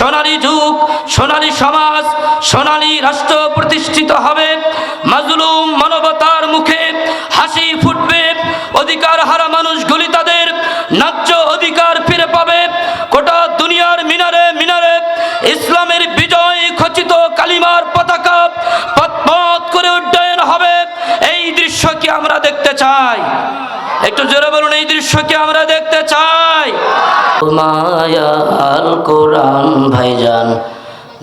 সোনালী যুগ, সোনালী সমাজ, সোনালী রাষ্ট্র প্রতিষ্ঠিত হবে। মাজলুম মানবতার মুখে হাসি ফুটবে। অধিকার হারা মানুষগুলি তাদের ন্যায্য অধিকার ফিরে পাবে। গোটা দুনিয়ার মিনারে মিনারে ইসলামের বিজয় খচিত কালিমার পতাকা পথ করে উড্ডয়ন হবে। এই দৃশ্য কি আমরা দেখতে চাই? একটু জোরে বলুন এই দৃশ্য কি আমরা দেখতে চাই? মায়াল কোরআন ভাইজান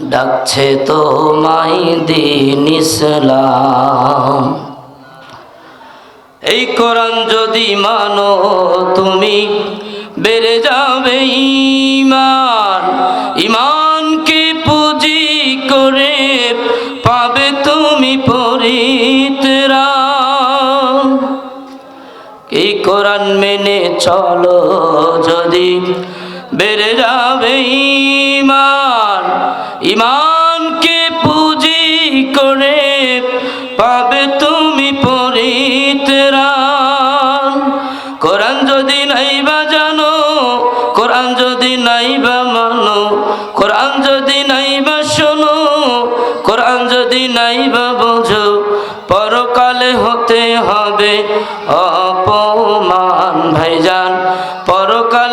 ডাকছে তো মাই দিন ইসলাম। এই কোরআন যদি মানো তুমি বেড়ে যাবে ইমান কোরআন মেনে চলো যদি বেড়ে যাবে ইমান ইমানকে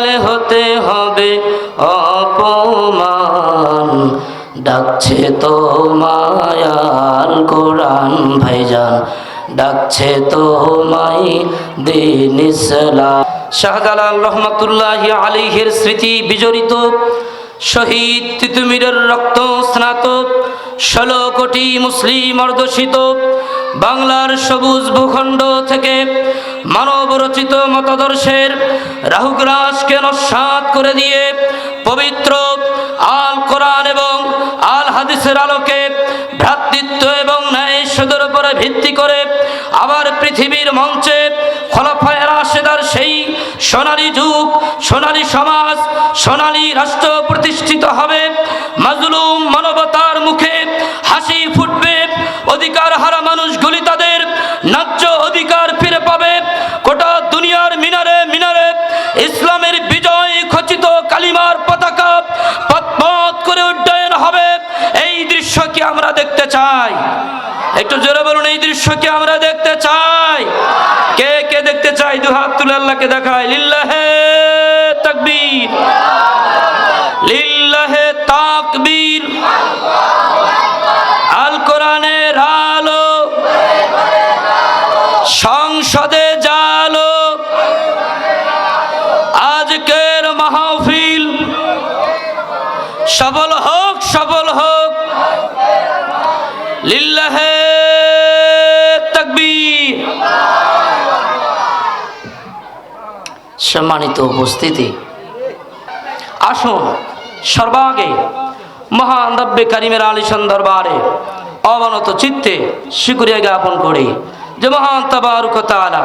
পরকালে হতে হবে অপমান। ডাকছে তো মায়াল কোরআন ভাইজান, ডাকছে তো মাই দিন শাহজালাল রহমতুল্লাহ আলীহের স্মৃতি বিজড়িত, শহীদ তিতুমিরের রক্ত স্নাত, ষোলো কোটি মুসলিম অর্দশিত বাংলার সবুজ ভূখণ্ড থেকে মানব রচিত মতাদর্শের রাহুগ্রাসকে নস্বাত করে দিয়ে পবিত্র আল কোরআন এবং আল হাদিসের আলোকে ভ্রাতৃত্ব এবং ন্যায় সুদের উপরে ভিত্তি করে আবার পৃথিবীর মঞ্চে খলাফায় সেই সোনালী যুগ, সোনালী সমাজ, সোনালী রাষ্ট্র প্রতিষ্ঠিত হবে। মাজলুম মানবতার মুখে হাসি ফুটবে অধিকার হারা মানুষগুলি তাদের ন্যায্য অধিকার ফিরে পাবে। গোটা দুনিয়ার মিনারে মিনারে ইসলামের বিজয় খচিত কালিমার পতাকা পথ করে উড্ডয়ন হবে। এই দৃশ্য কি আমরা দেখতে চাই। একটু জোরে বলুন, এই দৃশ্য কি আমরা দেখতে চাই। কে কে দেখতে চাই দু হাত তুলে আল্লাহকে দেখায়। লিল্লাহে তাকবীর। লিল্লাহে তাকবীর। আল সম্মানিত উপস্থিতি। আসুন সর্বাগে মহান রব্বে কারিমের আলিশান দরবারে অবনত চিত্তে শিকুরিয়া জ্ঞাপন করি যে মহান তাবারুক তাআলা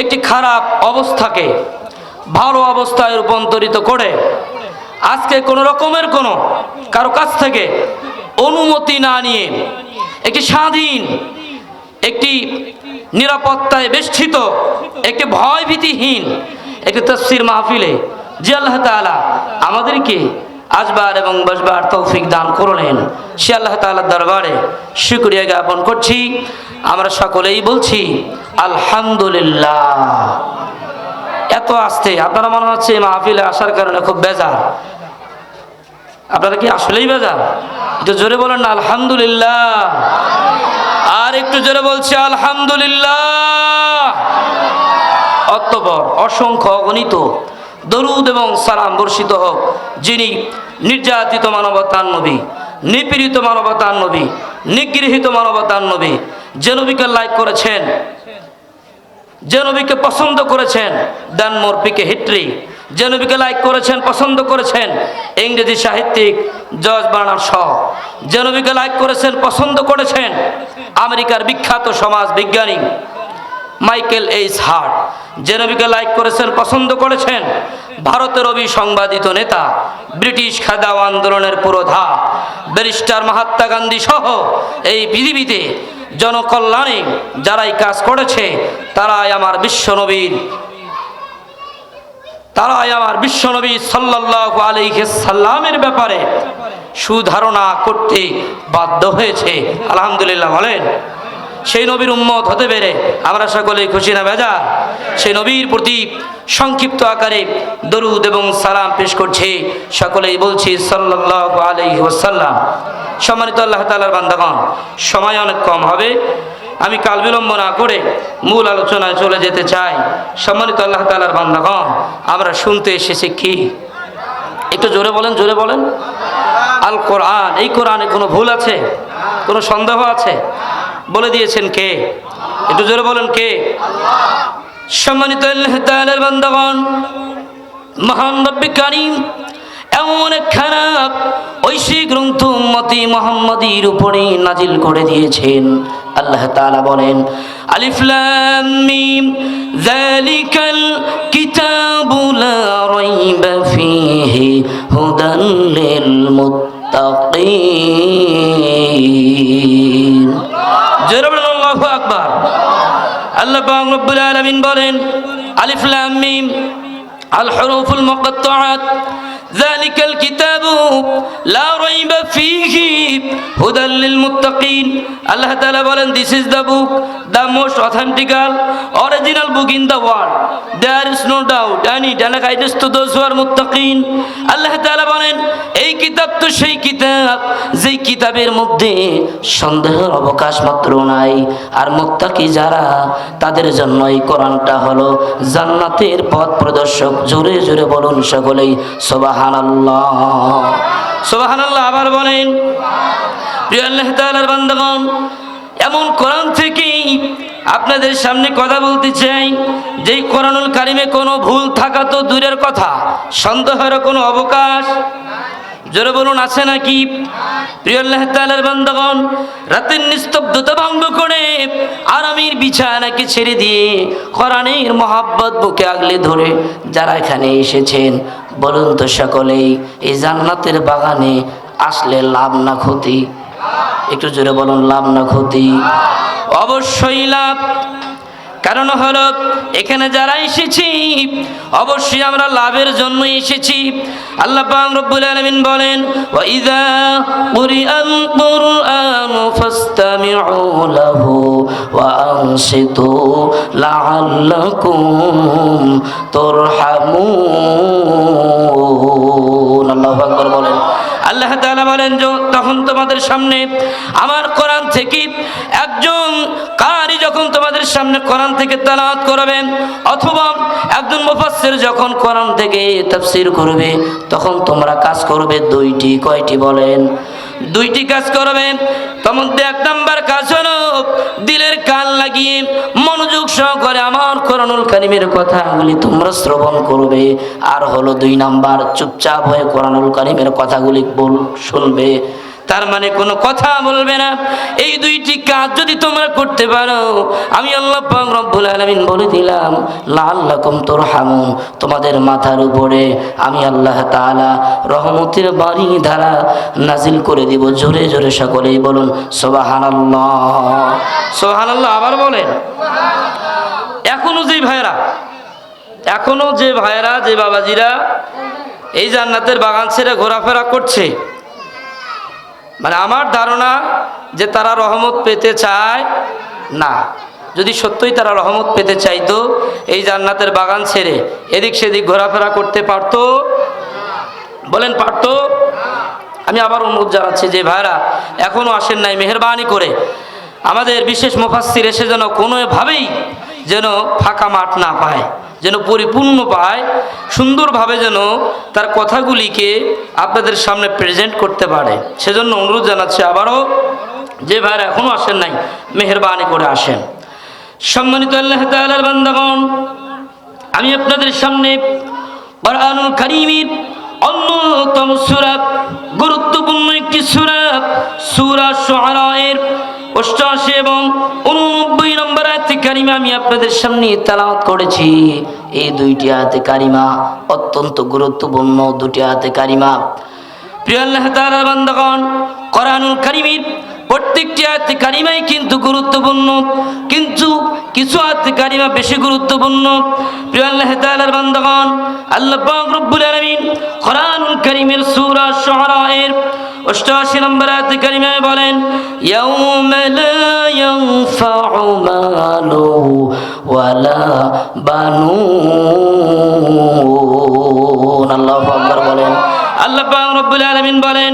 একটি খারাপ অবস্থাকে ভালো অবস্থায় রূপান্তরিত করে আজকে কোনো রকমের কোনো কারও কাছ থেকে অনুমতি না নিয়ে একটি স্বাধীন, একটি নিরাপত্তায় বেষ্টিত, একটি ভয়ভীতিহীন একটি তফসির মাহফিলে। যে আল্লাহ তাআলা আমাদেরকে আসবার এবং বসবার তৌফিক দান করলেন। সে আল্লাহ তাআলার দরবারে শুক্রিয়া জ্ঞাপন করছি। আমরা সকলেই বলছি, আলহামদুলিল্লাহ। এত আসতে, আপনারা মনে হচ্ছে মাহফিলে আসার কারণে খুব বেজার। আপনারা কি আসলেই বেজার? জোরে বলেন না, আলহামদুলিল্লাহ। একটু জোরে বলছি, আলহামদুলিল্লাহ। অতপর অসংখ্য অগণিত দরুদ এবং সালাম বর্ষিত হোক, যিনি নির্যাতিত মানবতার নবী, নিপীড়িত মানবতার নবী, নিগৃহীত মানবতার নবী, যে নবীকে লাইক করেছেন, যে নবীকে পছন্দ করেছেন, দেন মোর পিকে হিট্রি। যে নবীকে লাইক করেছেন, পছন্দ করেছেন, ইংরেজি সাহিত্যিক জজ বার্নার শ। যে নবীকে লাইক করেছেন, পছন্দ করেছেন, আমেরিকার বিখ্যাত সমাজ বিজ্ঞানী মাইকেল এইচ হার্ট। যে নবীকে লাইক করেছেন, পছন্দ করেছেন, ভারতের অবিসংবাদিত নেতা, ব্রিটিশ খেদাও আন্দোলনের পুরোধা, ব্যারিস্টার মহাত্মা গান্ধী সহ এই পৃথিবীতে জনকল্যাণে যারাই কাজ করেছে, তারাই আমার বিশ্বনবীর তারাই আমার বিশ্বনবী আলাইহি সাল্লামের ব্যাপারে সুধারণা করতে বাধ্য হয়েছে। আলহামদুলিল্লাহ, বলেন। সেই নবীর উম্মত হতে পেরে আমরা সকলেই খুশি না বেজা সেই নবীর প্রতি সংক্ষিপ্ত আকারে দরুদ এবং সালাম পেশ করছে। সকলেই বলছি সাল্লাল্লাহু আলাইহি ওয়াসাল্লাম। সম্মানিত আল্লাহ তাআলার বান্দাগণ, সময় অনেক কম হবে। আমি কাল বিলম্ব না করে মূল আলোচনায় চলে যেতে চাই। সম্মানিত আল্লাহ তালার বান্দাগণ, আমরা শুনতে এসেছি কি? একটু জোরে বলেন জোরে বলেন। আল কোরআন, এই কোরআনে কোনো ভুল আছে? কোনো সন্দেহ আছে? বলে দিয়েছেন কে? একটু জোরে বলেন কে? সম্মানিত আল্লাহ তাআলার বান্দাগণ, মহান রব্বি কারীম এমন খারাপ ঐশী গ্রন্থ উম্মতি মোহাম্মদীর উপরে নাজিল করে দিয়েছেন। আল্লাহ তাআলা বলেন, আলিফ লাম মিম, যালিকাল কিতাবু লা রাইবা ফীহি হুদান লিল মুত্তাকিন। জোরে বলেন, আল্লাহু আকবার। আল্লাহ পাক রব্বুল আলামিন বলেন, আলিফ লাম মিম আল হুরুফুল মুকাত্তাআত ذلك الكتاب لا ريب فيه هدى للمتقين আল্লাহ তাআলা বলেন this is the book the most authentical original book in the world there is no doubt and it and guidance to those who are মুত্তাকিন আল্লাহ তাআলা বলেন এই কিতাব তো সেই কিতাব যেই কিতাবের মধ্যে সন্দেহের অবকাশ মাত্র নাই আর মুত্তাকি যারা তাদের জন্য এই কোরআনটা হলো জান্নাতের পথ প্রদর্শক জোরে জোরে বলুন সকলেই আবার বলেন, প্রিয় আল্লাহ বান্দাগণ, এমন কোরআন থেকেই আপনাদের সামনে কথা বলতে চাই যে কোরআনুল কারিমে কোনো ভুল থাকা তো দূরের কথা, সন্দেহের কোনো অবকাশ? জোরে বলুন, আছে নাকি? প্রিয় আল্লাহ তাআলার বান্দাগণ, রাতের নিস্তব্ধতা ভঙ্গ করে আরামের বিছানাকে ছেড়ে দিয়ে কোরআনের মহাব্বত বুকে আগলে ধরে যারা এখানে এসেছেন, বলুন তো সকলেই, এই জান্নাতের বাগানে আসলে লাভ না ক্ষতি? একটু জোরে বলুন, লাভ না ক্ষতি? অবশ্যই লাভ। কারণ হলো, এখানে যারা এসেছি, অবশ্যই আমরা লাভের জন্য এসেছি। আল্লাহ রব্বুল আলামিন বলেন ওয়া কুরিআল কুরআনু ফাসতামিউ লাহু ওয়া আনসিতু লাআল্লাকুম তুরহামুন। আল্লাহু আকবার বলেন। আল্লাহ তাআলা বলেন যে, তখন তোমাদের সামনে আমার কোরআন থেকে একজন কারি যখন তোমাদের সামনে কোরআন থেকে তেলাওয়াত করবেন অথবা একজন মুফাসসির যখন কোরআন থেকে তাফসীর করবে, তখন তোমরা কাজ করবে দুইটি, কয়টি বলেন? দুইটি কাজ করবে। তোমাদের এক নাম্বার কাজ হলো দিলের কান লাগিয়ে মনোযোগ সহকারে আমার কোরআনুল কারিমের কথাগুলি তোমরা শ্রবণ করবে। আর হলো দুই নাম্বার, চুপচাপ হয়ে কোরআনুল কারিমের কথাগুলি বল, শুনবে। তার মানে কোনো কথা বলবে না। এই দুইটি কাজ যদি তোমরা করতে পারো, আমি আল্লাহ পাক রব্বুল আলামিন বলে দিলাম, লাআল্লাকুম তুরহামুন। তোমাদের মাথার উপরে আমি আল্লাহ তাআলা রহমতের বাড়ি ধারা নাজিল করে দিব। জোরে জোরে সকলেই বলুন, সুবহানাল্লাহ। সুবহানাল্লাহ, আবার বলেন। এখনও যে ভাইরা এখনও যে ভাইরা যে বাবাজিরা এই জান্নাতের বাগান ছেড়ে ঘোরাফেরা করছে মানে আমার ধারণা যে তারা রহমত পেতে চায় না। যদি সত্যই তারা রহমত পেতে চাইতো, এই জান্নাতের বাগান ছেড়ে এদিক সেদিক ঘোরাফেরা করতে পারতো? বলেন পারত? আমি আবার অনুরোধ জানাচ্ছি যে ভাইরা এখনও আসেন নাই, মেহরবানি করে। আমাদের বিশেষ মুফাসসির এসে যেন কোনোভাবেই যেন ফাঁকা মাঠ না পায়, যেন পরিপূর্ণ পায়, সুন্দরভাবে যেন তার কথাগুলিকে আপনাদের সামনে প্রেজেন্ট করতে পারে। সেজন্য অনুরোধ জানাচ্ছি আবারও, যে ভাইরা এখনও আসেন নাই, মেহরবানি করে আসেন। সম্মানিত আল্লাহ বান্দাগণ, আমি আপনাদের সামনে অন্যতম সূরা, গুরুত্বপূর্ণ একটি সূরা সূরা শুআরায়ের অষ্টআশি এবং উননব্বই আয়াতে কারিমা আমি আপনাদের সামনে তেলাওয়াত করেছি। এই দুইটি আয়াতে কারিমা, অত্যন্ত গুরুত্বপূর্ণ দুটি আয়াতে কারিমা। প্রিয় আল্লাহ তাআলার বান্দাগণ, কোরআনুল কারীমের প্রত্যেকটি আয়াত কারিমাই কিন্তু গুরুত্বপূর্ণ, কিন্তু কিছু আয়াত কারিমা বেশি গুরুত্বপূর্ণ। প্রিয় আল্লাহ তাআলার বান্দাগণ, আল্লাহ পাক রব্বুল আলামিন কোরআনুল কারীমের সূরা শুআরা এর 88 নম্বর আয়াত কারিমায় বলেন, ইয়াউমা লা ইয়ানফাউ মালু ওয়ালা বানুন। আল্লাহু আকবার বলেন। আল্লাহ পাক রব্বুল আলামিন বলেন,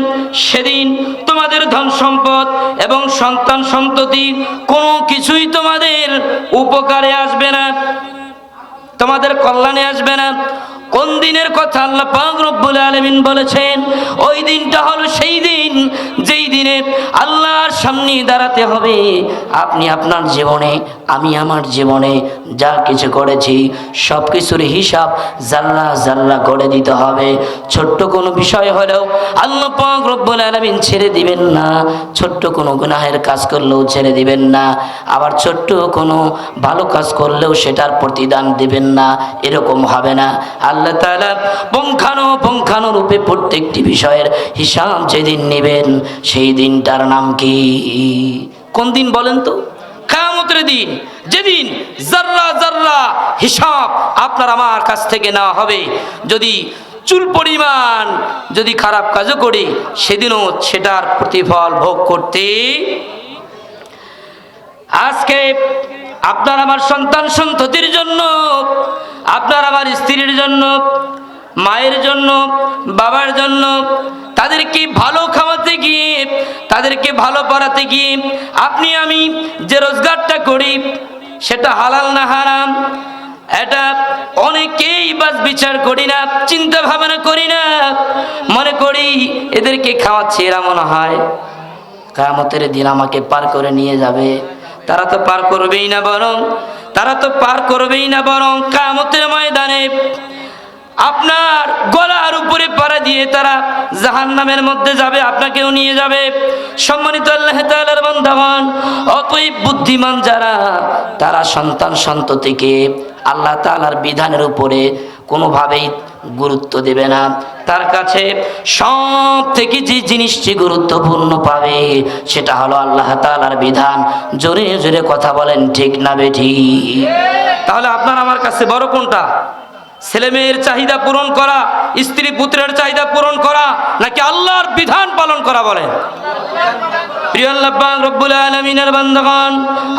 সেদিন তোমাদের ধন সম্পদ এবং সন্তান সন্ততি কোনো কিছুই তোমাদের উপকারে আসবে না, তোমাদের কল্যাণে আসবে না। দিনের কথা আল্লাহ পাক রব্বুল আলামিন বলেছেন ওই দিনটা হলো সেই দিন যেই দিনে আল্লাহর সামনে দাঁড়াতে হবে। আপনি আপনার জীবনে, আমি আমার জীবনে যা কিছু করেছি সব কিছুর হিসাব জাল্লা জাল্লা করে দিতে হবে। ছোট্ট কোনো বিষয় হলেও আল্লাহ পাক রব্বুল আলামিন ছেড়ে দিবেন না। ছোট্ট কোনো গুনাহের কাজ করলেও ছেড়ে দিবেন না। আবার ছোট্ট কোনো ভালো কাজ করলেও সেটার প্রতিদান দিবেন না। এরকম হবে না। আল্লাহ তাআলা পঙ্খানো পঙ্খানো রূপে প্রত্যেকটি বিষয়ের হিসাব যেদিন নেবেন, সেই দিনটার নাম কি? কোন দিন বলেন তো? কামতের দিন, যেদিন জাররা জাররা হিসাব আপনার আমার কাছ থেকে নেওয়া হবে, যদি চুল পরিমাণ যদি খারাপ কাজও করি, সেদিনও সেটার প্রতিফল ভোগ করতে। আজকে আপনার আমার সন্তান সন্ততির জন্য, আপনার আমার স্ত্রীর জন্য, মায়ের জন্য, বাবার জন্য তাদেরকে ভালো খাওয়াতে গিয়ে, তাদেরকে ভালো পড়াতে গিয়ে, আপনি আমি যে রোজগারটা করি, সেটা হালাল না হারাম, এটা অনেকেই বাস বিচার করি না, চিন্তা ভাবনা করি না, মনে করি এদেরকে খাওয়াচ্ছি, এরা মনে হয় কামতের দিন আমাকে পার করে নিয়ে যাবে। তারা তো পার করবেই না বরং, তারা তো পার করবেই না বরং কামতের ময়দানে আপনার গলার উপরে পাড়া দিয়ে তারা জাহান নামের মধ্যে যাবে, আপনাকেও নিয়ে যাবে। সম্মানিত আল্লাহ তাআলার বান্দাগণ, অতএব বুদ্ধিমান যারা, তারা সন্তান সন্ততিকে আল্লাহ তাআলার বিধানের উপরে কোনোভাবেই গুরুত্ব দেবে না। তার কাছে সব থেকে যে জিনিসটি গুরুত্বপূর্ণ পাবে, সেটা হলো আল্লাহ তাআলার বিধান। জোরে জোরে কথা বলেন, ঠিক না বেঠি? তাহলে আপনার আমার কাছে বড় কোনটা? ছেলে মেয়ের চাহিদা পূরণ করা, স্ত্রী পুত্রের চাহিদা পূরণ করা, নাকি আল্লাহর বিধান পালন করা বলেন? প্রিয় আল্লাহ রব্বুল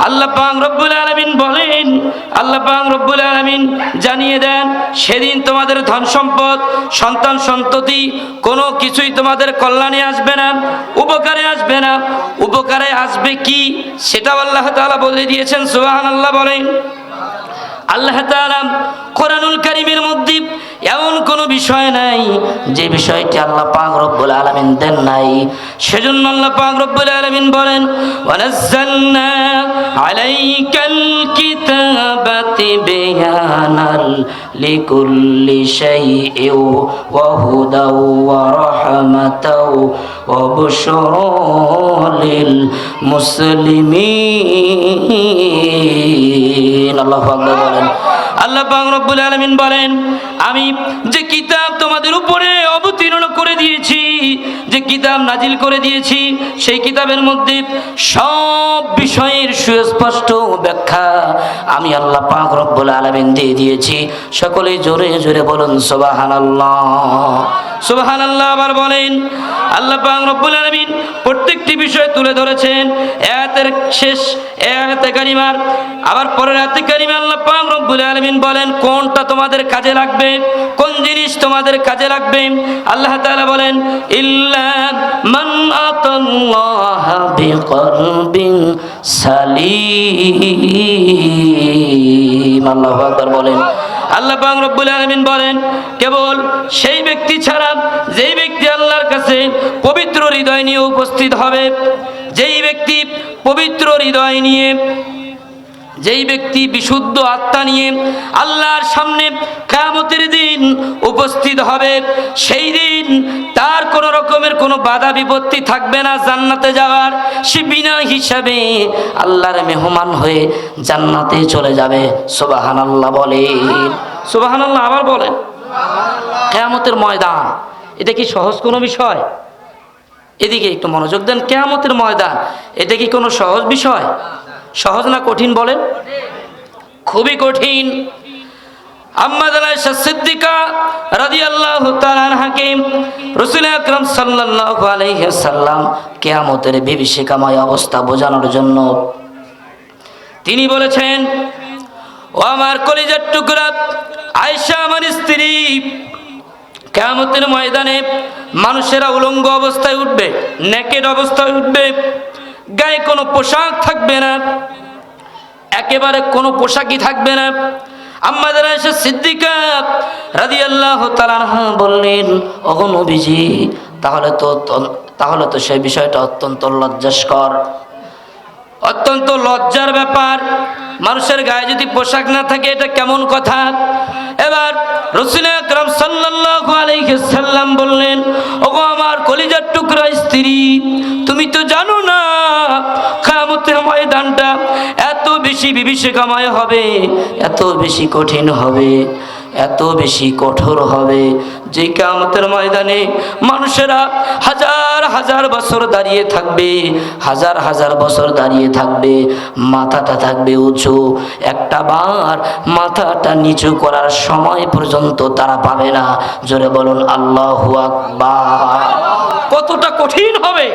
আল্লাহ রব্বুল আলামিন বলেন, আল্লাহ রব্বুল জানিয়ে দেন, সেদিন তোমাদের ধন সম্পদ, সন্তান সন্ততি, কোনো কিছুই তোমাদের কল্যাণে আসবে না, উপকারে আসবে না। উপকারে আসবে কি? সেটাও আল্লাহ বলে দিয়েছেন, সুবহানাল্লাহ বলেন। আল্লাহ কোরআনুল কারীমের মধ্যে এমন কোনো বিষয় নাই যে বিষয়টি আল্লাহ পাক রব্বুল আলামিন দেন নাই। সেজন্য আল্লাহ পাক রব্বুল আলামিন বলেন, ওয়ানাজ্জালনা আলাইকাল কিতাবাতি বিয়ানাল লিকুল্লি শাইইন ওয়া হুদাও ওয়া রাহমাতাও ওয়া বুশরা লিল মুসলিমিন। আল্লাহু আকবার। বলেন। আল্লাহ রব্বুল আলামিন বলেন, আমি যে কিতাব তোমাদের উপরে অবতীর্ণ করে দিয়েছি, যে কিতাব নাজিল করে দিয়েছি, সেই কিতাবের মধ্যে সব বিষয়ের সুস্পষ্ট ব্যাখ্যা আমি আল্লাহ পাক রব্বুল আলামিন দিয়ে দিয়েছি। সকলেই জোরে জোরে বলুন সুবহানাল্লাহ সুবহানাল্লাহ আবার বলেন, আল্লাহ রব্বুল আলামিন প্রত্যেকটি বিষয় তুলে ধরেছেন। আয়াতের শেষ আবার পরের আয়াতে কারিমা আল্লাহ বলেন, কোনটা তোমাদের কাজে লাগবে, কোন জিনিস তোমাদের কাজে লাগবে? আল্লাহ তাআলা বলেন, ইল্লা মান আতাল্লাহ বিকলবিন সালিম। আল্লাহু বলেন আল্লাহ পাক রব্বুল আলামিন বলেন, কেবল সেই ব্যক্তি ছাড়া যেই ব্যক্তি আল্লাহর কাছে পবিত্র হৃদয় নিয়ে উপস্থিত হবে, যেই ব্যক্তি পবিত্র হৃদয় নিয়ে, যেই ব্যক্তি বিশুদ্ধ আত্মা নিয়ে আল্লাহর সামনে কামতের দিন উপস্থিত হবে, সেই দিন তার কোনো রকমের কোনো বাধা বিপত্তি থাকবে না জান্নাতে যাওয়ার। সে বিনা হিসাবে আল্লাহর মেহমান হয়ে জান্নাতে চলে যাবে। সোবাহান আল্লাহ বলেন। সোবাহান আল্লাহ আবার বলেন। কেয়ামতের ময়দান, এটা কি সহজ কোনো বিষয়? এদিকে একটু মনোযোগ দেন। কেয়ামতের ময়দান, এটা কি কোনো সহজ বিষয়? সহজ না কঠিন বলেন? খুবই কঠিন। আম্মাদান আয়েশা সিদ্দিকা রাদিয়াল্লাহু তাআলা হাকিম রাসূল আকরাম সাল্লাল্লাহু আলাইহি সাল্লাম কিয়ামতের বিভীষিকাময় অবস্থা বোঝানোর জন্য তিনি বলেছেন, ও আমার কলিজার টুকরা আয়েশা আমার স্ত্রী, কেয়ামতের ময়দানে মানুষেরা উলঙ্গ অবস্থায় উঠবে নেকের অবস্থায় উঠবে, গায়ে কোনো পোশাক থাকবে না, একেবারে কোনো পোশাকই থাকবে না আমাদের এসে সিদ্দিকা রাদি আল্লাহ বললেন, ওগো নবীজি, তাহলে তো তাহলে তো সেই বিষয়টা অত্যন্ত লজ্জাস্কর। অত্যন্ত লজ্জার ব্যাপার। মানুষের গায়ে যদি পোশাক না থাকে, এটা কেমন কথা? এবার রসুল আকরাম সাল্লাল্লাহু আলাইহি সাল্লাম বললেন, ওগো আমার কলিজার টুকরা স্ত্রী, তুমি তো জানো না, কিয়ামতের ময়দানটা বেশি বিভীষিকাময় হবে, এত বেশি কঠিন হবে, এত বেশি কঠোর হবে। যে কামতের ময়দানে মানুষেরা হাজার হাজার বছর দাঁড়িয়ে থাকবে, হাজার হাজার বছর দাঁড়িয়ে থাকবে, মাথাটা থাকবে উঁচু। একটা বার মাথাটা নিচু করার সময় পর্যন্ত তারা পাবে না। জোরে বলুন, আল্লাহ কতটা কঠিন হবে।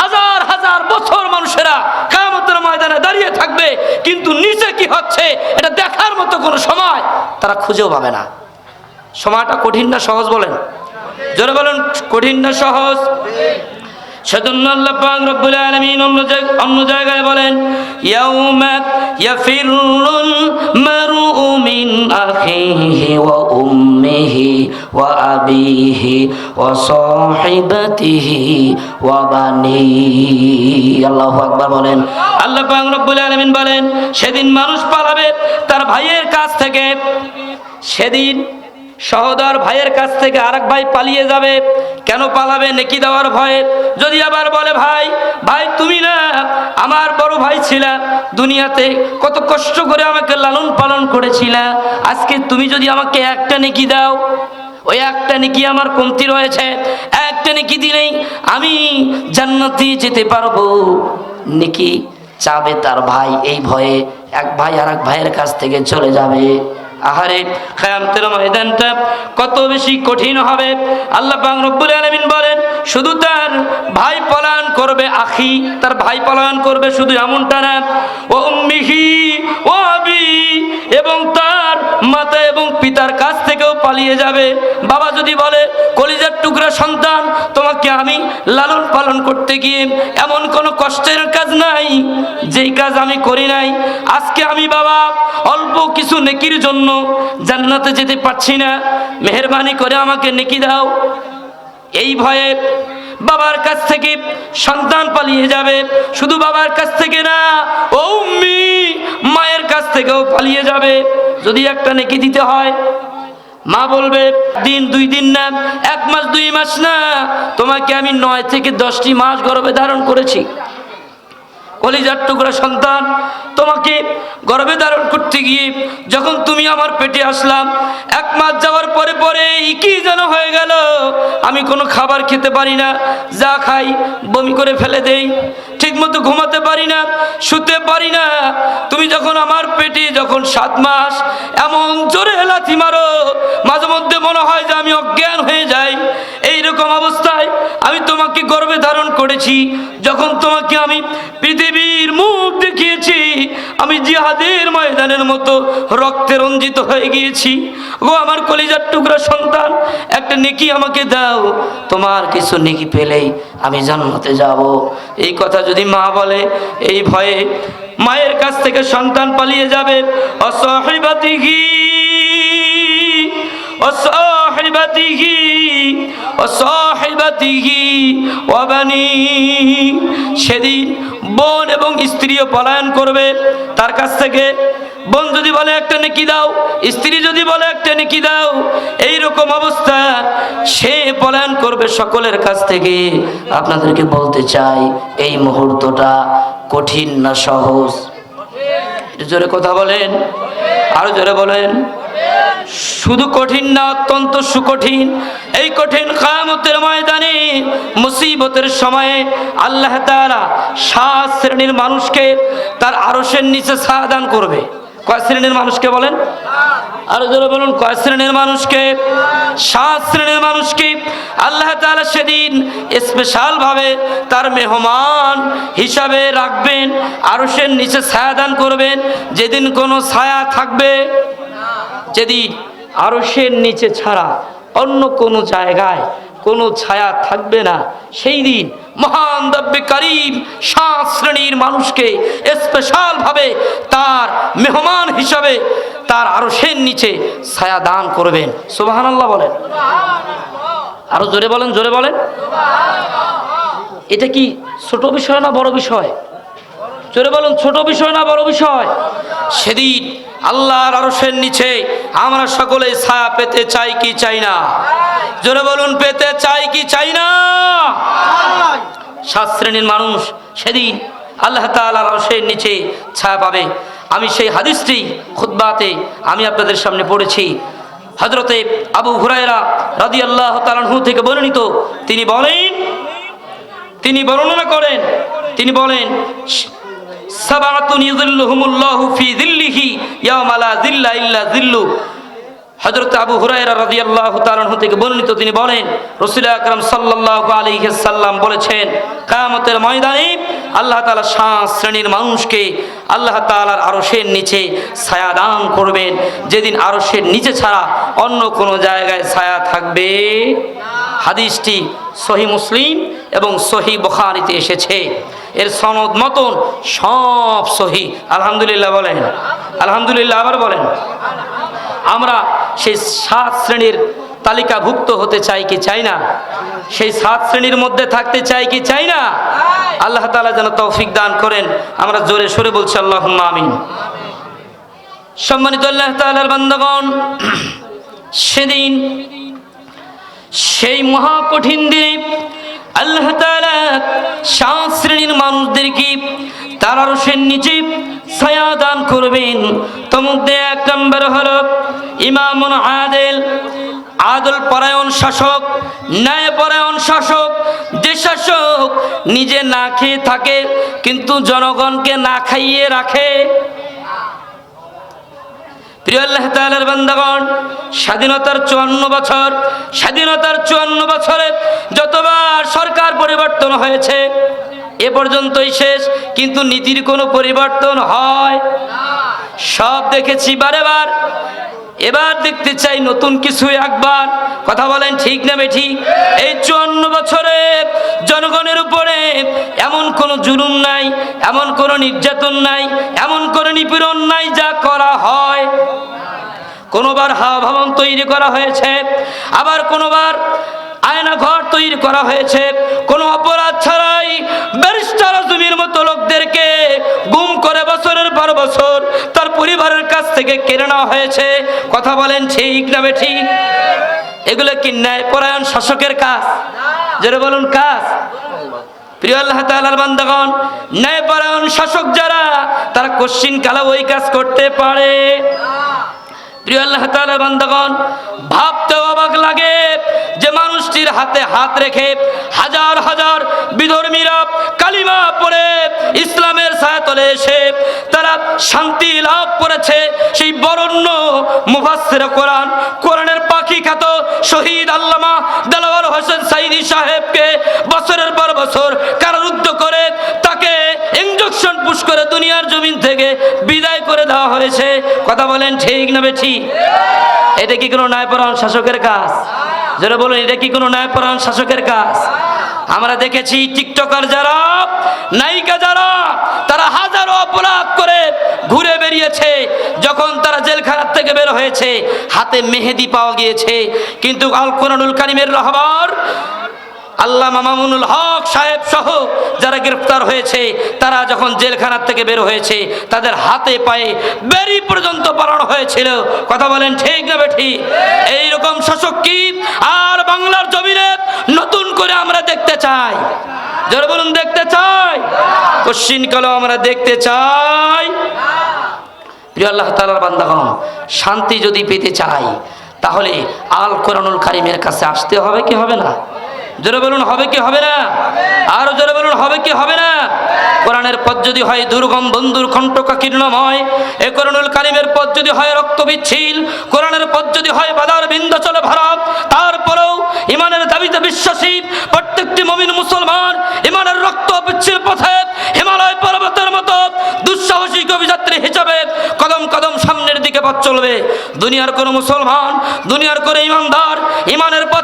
হাজার হাজার বছর মানুষেরা কামতের ময়দানে দাঁড়িয়ে থাকবে, কিন্তু নিচে কি হচ্ছে, এটা দেখার মতো কোনো সময় তারা খুঁজেও পাবে না। সময়টা কঠিন না সহজ বলেন? জোরে বলেন, কঠিন না সহজ? সেজন্য আল্লাহ পাক রব্বুল আলামিন অন্য অন্য জায়গায় বলেন, ইয়াউমা ইয়াফিরুল মারউ মিন আখিহি ওয়া উম্মিহি ওয়া আবিহি ওয়া সাহিবাতিহি ওয়া বানিহি। আল্লাহু আকবার বলেন। আল্লাহ পাক রব্বুল আলামিন বলেন, সেদিন মানুষ পালাবে তার ভাইয়ের কাছ থেকে। সেদিন সহদর ভাইয়ের কাছ থেকে আরেক ভাই পালিয়ে যাবে। কেন পালাবে? নেকি দেওয়ার ভয়ে। যদি আবার বলে, ভাই ভাই, তুমি না, আমার বড় ভাই ছিলা, দুনিয়াতে কত কষ্ট করে আমাকে লালন পালন করেছিলা। আজকে তুমি যদি আমাকে একটা নেকি দাও, ওই একটা নেকি আমার কমতি রয়েছে। একটা নেকি দিলেই আমি জান্নাতি যেতে পারব। নেকি চাবে তার ভাই এই ভয়ে। এক ভাই আর এক ভাইয়ের কাছ থেকে চলে যাবে। আহারে খায়ামতের ময়দানটা কত বেশি কঠিন হবে। আল্লাহ পাক রব্বুল আলামিন বলেন, শুধু তার ভাই পলায়ন করবে আখি, তার ভাই পলায়ন করবে শুধু এমনটা না। ও উম্মিহি ও আবি, এবং তার মাতা এবং পিতার কাছ থেকেও পালিয়ে যাবে। বাবা যদি বলে, কলিজার টুকরা সন্তান, তোমাকে আমি লালন পালন করতে গিয়ে এমন কোনো কষ্টের কাজ নাই, যেই কাজ আমি করি নাই। আজকে আমি বাবা অল্প কিছু নেকির জন্য জান্নাতে যেতে পারছি না। মেহরবানি করে আমাকে নেকি দাও। এই ভয়ে বাবার কাছ থেকে সন্তান পালিয়ে যাবে। শুধু বাবার কাছ থেকে না, ও মায়ের কাছ থেকেও পালিয়ে যাবে। যদি একটা নেকি দিতে হয়, মা বলবে, দিন দুই দিন না, এক মাস দুই মাস না, তোমাকে আমি নয় থেকে দশটি মাস গর্ভে ধারণ করেছি। কলিজার টুকরা সন্তান, তোমাকে গর্ভে ধারণ করতে গিয়ে যখন তুমি আমার পেটে আসলাম, এক মাস যাওয়ার পরে পরে কি যেন হয়ে গেল? আমি কোনো খাবার খেতে পারি না, যা খাই বমি করে ফেলে দেই ঠিক মতো ঘুমাতে পারি না, শুতে পারি না। তুমি যখন আমার পেটে যখন সাত মাস এমন জোরে লাথি মারো, মাঝে মধ্যে মনে হয় যে আমি অজ্ঞান হয়ে যাই। গর্বে ধারণ করেছি। যখন তোমাকে আমি পৃথিবীর মুখ দেখিয়েছি, আমি জিহাদের ময়দানের মতো রক্তে রঞ্জিত হয়ে গিয়েছি। গো, আমার কলিজার টুকরা সন্তান, একটা নেকি আমাকে দাও। তোমার কিছু নেকি পেলেই আমি জন্মতে যাব। এই কথা যদি মা বলে, এই ভয়ে মায়ের কাছ থেকে সন্তান পালিয়ে যাবে। অসহিবাতিহি অসহিবাতিহি وصاحبته وبنيه সেদিন বোন এবং স্ত্রীও পলায়ন করবে তার কাছ থেকে বোন যদি বলে একটা নেকি দাও স্ত্রী যদি বলে একটা নেকি দাও এই রকম অবস্থা সে পলায়ন করবে সকলের কাছ থেকে আপনাদেরকে বলতে চাই এই মুহূর্তটা কঠিন না সহজ একটু জোরে কথা বলেন আরো জোরে বলেন শুধু কঠিন না, অত্যন্ত সুকঠিন। এই কঠিন কায়ামতের ময়দানে, মুসিবতের সময়ে আল্লাহ তাআলা সাত শ্রেণির মানুষকে তার আরশের নিচে সাদান করবে। কয় শ্রেণির মানুষকে বলেন? আরও জোরে বলুন, কয় শ্রেণির মানুষকে? সাত শ্রেণির মানুষকে আল্লাহ তাআলা সেদিন স্পেশাল ভাবে তার মেহমান হিসাবে রাখবেন, আরশের নিচে ছায়া দান করবেন। যেদিন কোনো ছায়া থাকবে যেদিন আরশের নিচে ছাড়া অন্য কোনো জায়গায় কোনো ছায়া থাকবে না, সেই দিন মহান দব্যে করিম সাত শ্রেণির মানুষকে স্পেশাল ভাবে তার মেহমান হিসাবে তার আরশের নিচে ছায়া দান করবেন। সুবাহান আল্লাহ বলেন। আরও জোরে বলেন জোরে বলেন। এটা কি ছোট বিষয় না বড় বিষয়? জোরে বলেন, ছোট বিষয় না বড় বিষয়? সেদিন আল্লাহর আরশের নিচে আমরা সকলে ছায়া পেতে চাই কি চাই না। জোরে বলুন, পেতে চাই কি চাই না? সাত শ্রেণির মানুষ সেদিন আল্লাহ তাআলার আরশের নিচে ছায়া পাবে। আমি সেই হাদিসটি খুতবাতে আমি আপনাদের সামনে পড়েছি। হজরতে আবু হুরায়রা রাদি আল্লাহ তালাহু থেকে বর্ণিত। তিনি বলেন, তিনি বর্ণনা করেন, তিনি বলেন সাবাতুন ইযিল্লুহুমুল্লাহু ফি যিল্লিহি ইয়াওমা লা যিল্লা ইল্লা যিল্লু। হযরত আবু হুরায়রা রাদিয়াল্লাহু তাআলা থেকে বর্ণিত তিনি বলেন, রাসূল আকরাম সাল্লাল্লাহু আলাইহি সাল্লাম বলেছেন, কিয়ামতের ময়দানে আল্লাহ তাআলা সাত শ্রেণির মানুষকে আল্লাহ তাআলার আরশের নিচে ছায়া দান করবেন। যেদিন আরশের নিচে ছাড়া অন্য কোনো জায়গায় ছায়া থাকবে। হাদিসটি সহি মুসলিম এবং সহি বখারিতে এসেছে। এর সনদ মতন সব সহি। আলহামদুলিল্লাহ বলেন। আলহামদুলিল্লাহ আবার বলেন। আমরা সেই সাত শ্রেণির তালিকাভুক্ত হতে চাই কি চাই না? সেই সাত শ্রেণির মধ্যে থাকতে চাই কি চাই না? আল্লাহ তালা যেন তৌফিক দান করেন। আমরা জোরে সরে বলছি আল্লাহ আমিন। সম্মানিত আল্লাহ তালার বান্দগণ, সেদিন সেই মহাকঠিন দিনে আল্লাহ সাত শ্রেণির মানুষদেরকে তার নিচে ছায়া দান করবেন। মধ্যে এক নম্বর হলো ইমামুন আদেল, আদল পরায়ণ শাসক, ন্যায় পরায়ণ শাসক। যে শাসক নিজে না খেয়ে থাকে, কিন্তু জনগণকে না খাইয়ে রাখে। প্রিয় আল্লাহ তাআলার বান্দাগণ, স্বাধীনতার চুয়ান্ন বছর, স্বাধীনতার চুয়ান্ন বছরে যতবার সরকার পরিবর্তন হয়েছে, এ পর্যন্তই শেষ, কিন্তু নীতির কোনো পরিবর্তন হয় সব দেখেছি বারে বার এবার দেখতে চাই নতুন কিছু একবার। কথা বলেন ঠিক না ঠিক এই চুয়ান্ন বছরে জনগণের উপরে এমন কোনো জুলুম নাই, এমন কোনো নির্যাতন নাই, এমন কোনো নিপীড়ন নাই যা করা হয়। কোনোবার হাওয়া তৈরি করা হয়েছে, আবার কোনোবার আয়না ঘর তৈরি করা হয়েছে। কোনো অপরাধ ছাড়াই ব্যারিস্টার জমির মতো লোকদেরকে গুম করে বছরের পর বছর পরিবারের কাছ থেকে কেড়ে নেওয়া হয়েছে। কথা বলেন ঠিক না বে ঠিক? এগুলো কি ন্যায় পরায়ণ শাসকের কাজ? যেটা বলুন, কাজ? প্রিয় ন্যায়পরায়ণ শাসক যারা, তারা কাজ করতে পারে। প্রিয় আল্লাহ তাআলার বান্দাগণ ভাবতে অবাক লাগে যে মানুষটির হাতে হাত রেখে হাজার হাজার বিধর্মীরা কালিমা পড়ে ইসলামের ছায়াতলে এসে তারা শান্তি লাভ করেছে। সেই বরণ্য মুফাসসির কোরআন, কোরআনের পাখি খ্যাত শহীদ আল্লামা দেলাওয়ার হোসেন সাইদি সাহেবকে বছরের পর বছর কারারুদ্ধ করে ইঞ্জেকশন পুশ করে দুনিয়ার জমিন থেকে বিদায় করে দেওয়া হয়েছে। কথা বলেন ঠিক না বেঠি? এটা কি কোনো ন্যায়পরায়ণ শাসকের কাজ? যারা বলুন, এটা কি কোনো ন্যায়পরায়ণ শাসকের কাজ? আমরা দেখেছি টিকটকার যারা, নায়িকা যারা, তারা হাজারো অপরাধ করে ঘুরে বেরিয়েছে। যখন তারা জেলখানার থেকে বের হয়েছে, হাতে মেহেদি পাওয়া গিয়েছে। কিন্তু আল কোরআনুল কারিমের রহবার আল্লাহ মামামুনুল হক সাহেব সহ যারা গ্রেফতার হয়েছে, তারা যখন জেলখানার থেকে বের হয়েছে, তাদের হাতে পায়ে বেরি পর্যন্ত পড়ানো হয়েছিল। কথা বলেন ঠিক না বেঠি? এইরকম শাসক কি? আর বাংলার জমিনে নতুন করে আমরা দেখতে চাই। যারা বলুন, দেখতে চাই। কশ্চিন কালো আমরা দেখতে চাই। প্রিয় আল্লাহ তালার বান্দাগণ, শান্তি যদি পেতে চাই, তাহলে আল কোরআনুল কারিমের কাছে আসতে হবে কি হবে না? জোরে বলুন, হবে কি হবে না? আরও জোরে বলুন, হবে কি হবে না? কোরআনের পথ যদি হয় দুর্গম, বন্ধুর কণ্ঠকা কীর্ণময় এ কোরআনুল কালিমের পথ যদি হয় রক্ত বিচ্ছিল, কোরআনের পথ যদি হয় বাদার বিন্দু চলে ভারত। তারপরেও ইমানের দাবিতে বিশ্বাসী প্রত্যেকটি মমিন মুসলমান ইমানের রক্ত বিচ্ছিল পথে হিমালয় পর্বতের মতো দুঃসাহসিক অভিযাত্রী হিসাবে কদম কদম সামনের দিকে পথ চলবে। দুনিয়ার কোনো মুসলমান, দুনিয়ার কোনো ইমানদার ইমানের পথ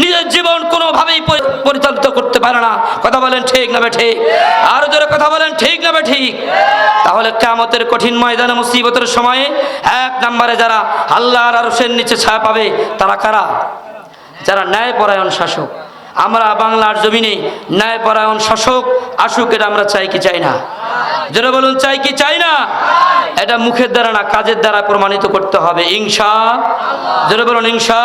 নিজের জীবন কোনোভাবেই পরিচালিত করতে পারে না। কথা বলেন ঠিক না ঠিক? আরও জোরে কথা বলেন ঠিক না ঠিক? তাহলে কেমতের কঠিন ময়দানে, মুসিবতের সময়ে এক নম্বরে যারা আল্লাহর আরশের নিচে ছায়া পাবে, তারা কারা? যারা ন্যায়পরায়ণ শাসক। আমরা বাংলার জমিনে ন্যায়পরায়ণ শাসক, আসুক এটা আমরা চাই কি চাই না? যেটা বলুন, চাই কি চাই না? এটা মুখের দ্বারা না, কাজের দ্বারা প্রমাণিত করতে হবে ইংসা যেটা বলুন ইংসা